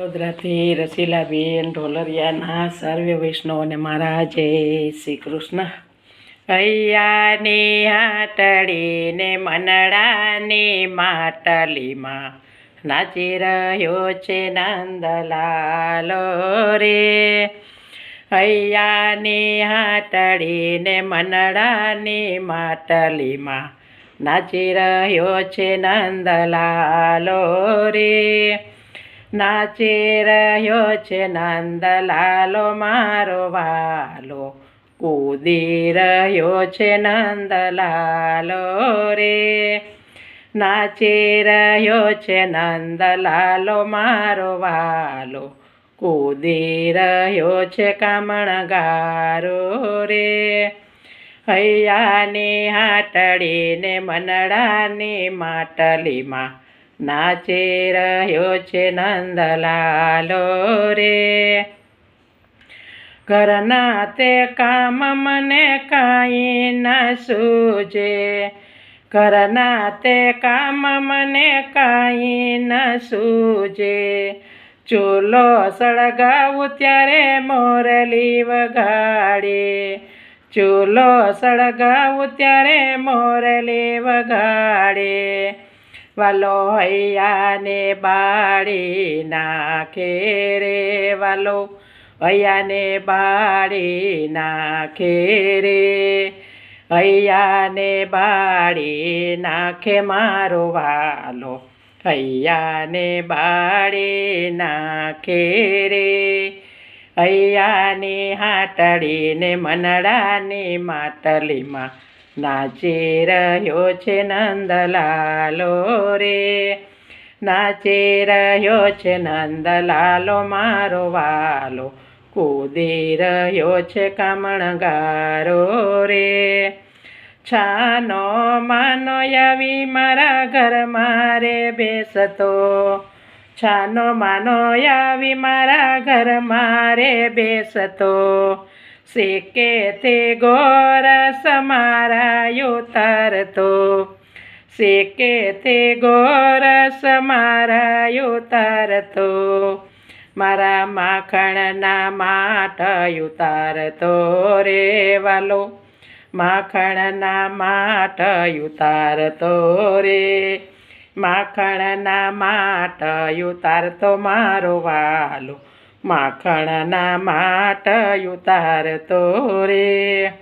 વડોદરાથી રસીલાબેન ઢોલરિયાના સર્વે વૈષ્ણવને મારા જય શ્રી કૃષ્ણ. હૈયાની હાટડીને, મનડાની માટલીમાં નાચી રહ્યો છે નંદલાલો રે. હૈયાની હાટડીને, મનડાની માટલીમાં નાચી રહ્યો છે નંદલાલો રે. નાચી રહ્યો છે નંદલાલો, મારો વાલો. કૂદી રહ્યો છે નંદલાલો રે. નાચી રહ્યો છે નંદલાલો, મારો વાલો. કૂદી રહ્યો છે કામણગારો રે. હૈયાની હાટડીને, મનડાની માટલીમાં નાચી રહ્યો છે નંદલાલો રે. ઘરના તે કામ મને કાંઈ ન સૂજે. ઘરના તે કામ મને કાંઈ ન સૂજે. ચૂલો સળગાવું ત્યારે મોરલી વગાડે ચૂલો સળગાવું ત્યારે મોરલી વગાડે વાલો હૈયાને બાળી નાખે રે વાલો. હૈયાને બાળી નાખે રે. હૈયાને બાળી નાખે મારો વાલો. હૈયાને બાળી નાખે રે. હૈયાની હાટડીને મનડાની માટલીમાં નાચી રહ્યો છે નંદલાલો રે. નાચી રહ્યો છે નંદલાલો, મારો વાલો. કૂદી રહ્યો છે કમણગારો રે. છાનો માનો આવી મારા ઘરમાં રે બેસતો. છાનો માનો આવી મારા ઘરમાં રે બેસતો. શેકે તે ગોરસ મારા ઉતરતો શેકે તે ગોરસ મારા ઉતરતો મારા માખણના માટ ઉતારતો રે વાલો માખણના માટ ઉતારતો રે માખણના માટ ઉતારતો મારો વાલો માખણના માટ ઉતારતો રે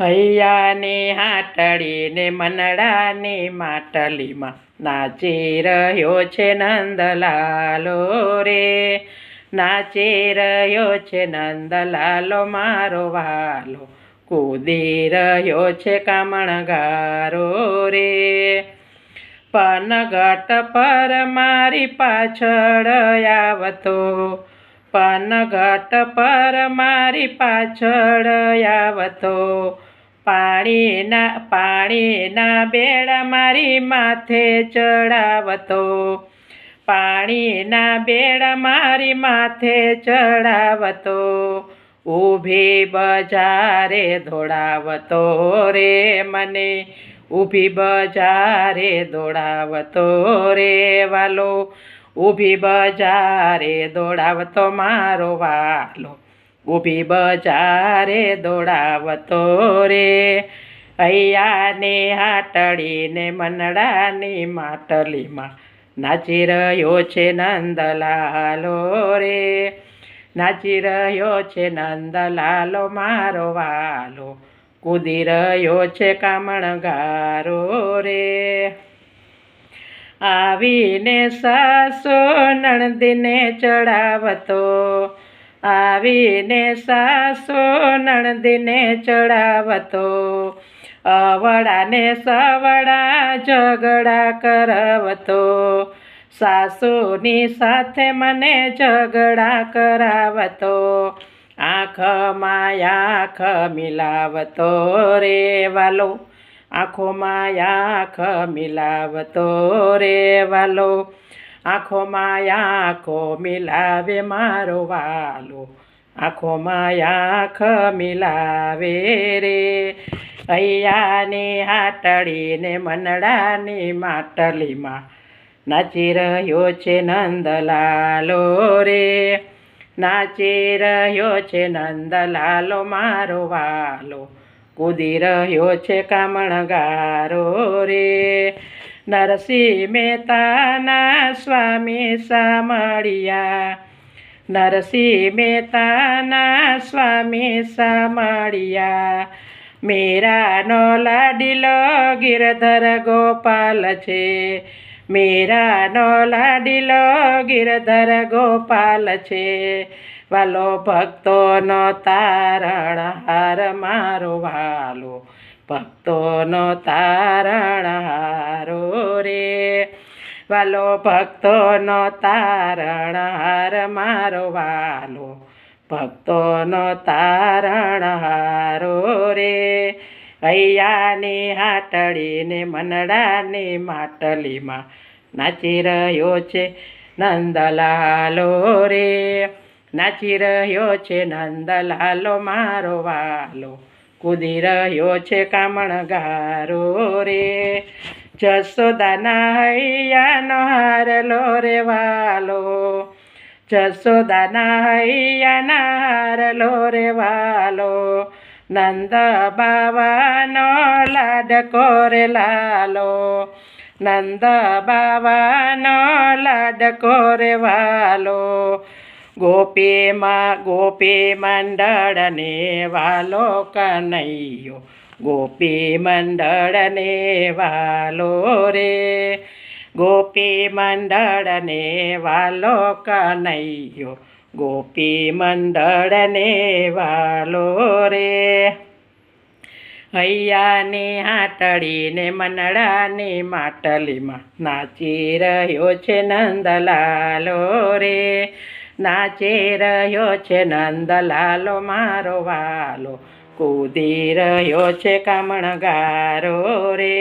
હૈયાની હાટડીને મનડાની માટલીમાં નાચી રહ્યો છે નંદલાલો રે. નાચી રહ્યો છે નંદલાલો, મારો વાલો કૂદી રહ્યો છે કામણગારો રે. પનગટ પર મારી પાછળ આવતો. પનગટ પર મારી પાછળ આવતો. પાણીના પાણીના બેડા મારી માથે ચડાવતો. પાણીના બેડા મારી માથે ચડાવતો. ઊભી બજારે દોડાવતો રે મને. ઊભી બજારે દોડાવતો રે વાલો ઊભી બજારે દોડાવતો મારો વાલો. ઊભી બજારે દોડાવતો રે. હૈયાને હાટડીને મનડાની માટલીમાં નાચી રહ્યો છે નંદલાલો રે. નાચી રહ્યો છે નંદલાલો મારો વાલો. કૂદી રહ્યો છે કામણગારો રે. આવીને સાસો નણદીને ચડાવતો આવીને સાસો નણદીને ચડાવતો અવડાને સવડા ઝઘડા કરાવતો, સાસુની સાથે મને ઝઘડા કરાવતો આંખમાં આંખ મિલાવતો રે વાલો. આંખોમાં આંખ મિલાવતો રે વાલો. આંખોમાં આંખો મિલાવે મારો વાલો. આંખોમાં આંખ મિલાવે રે. હૈયાની હાટડીને મનડાની માટલીમાં નાચી રહ્યો છે નંદલાલો રે. નાચી રહ્યો છે નંદલાલો, મારો વાલો. કૂદી રહ્યો છે કામણગારો રે. નરસિંહ મહેતાના સ્વામી સામળિયા નરસિંહ મહેતાના સ્વામી સામળિયા મેરાનો લાડીલો ગિરધર ગોપાલ છે. મીરાનો લાડીલો ગિરધર ગોપાલ છે. વાલો ભક્તોનો તારણહાર, મારો વાલો ભક્તોનો તારણહારો રે. વાલો ભક્તોનો તારણહાર, મારો વાલો ભક્તોનો તારણહારો રે. હૈયાની હાટડીને મનડાની માટલીમાં નાચી રહ્યો છે નંદલાલો રે. નાચી રહ્યો છે નંદલાલો, મારો વાલો કૂદી રહ્યો છે કામણગારો રે. જસોદાના હૈયાનો હારલો રે વાલો. જસોદાના હૈયાના હારલો રે વાલો. નંદ બાવાનો લાડકો રે લાલો નંદ બાવાનો લાડકો રે વાલો ગોપીમાં ગોપી મંડળને વાલો કનૈયો ગોપી મંડળને વાલો રે ગોપી મંડળને વાલો કનૈયો ગોપી મંડળને વાલો રે હૈયાની હાટડીને મનડાની માટલીમાં નાચી રહ્યો છે નંદલાલો રે નાચી રહ્યો છે નંદલાલો મારો વાલો કૂદી રહ્યો છે કામણગારો રે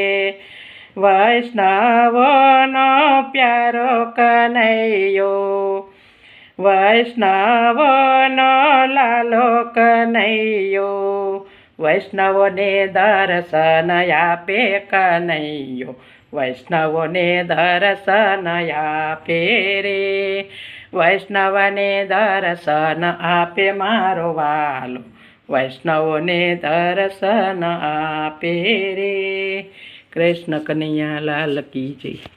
વૈષ્ણવોનો પ્યારો કનૈયો વૈષ્ણવોનો લાલો કનૈયો વૈષ્ણવોને દર્શન આપે કનૈયો. વૈષ્ણવોને દર્શન આપે રે. વૈષ્ણવને દર્શન આપે મારો વાલો. વૈષ્ણવોને દર્શન આપે રે. કૃષ્ણ કનૈયા લાલ કી જય.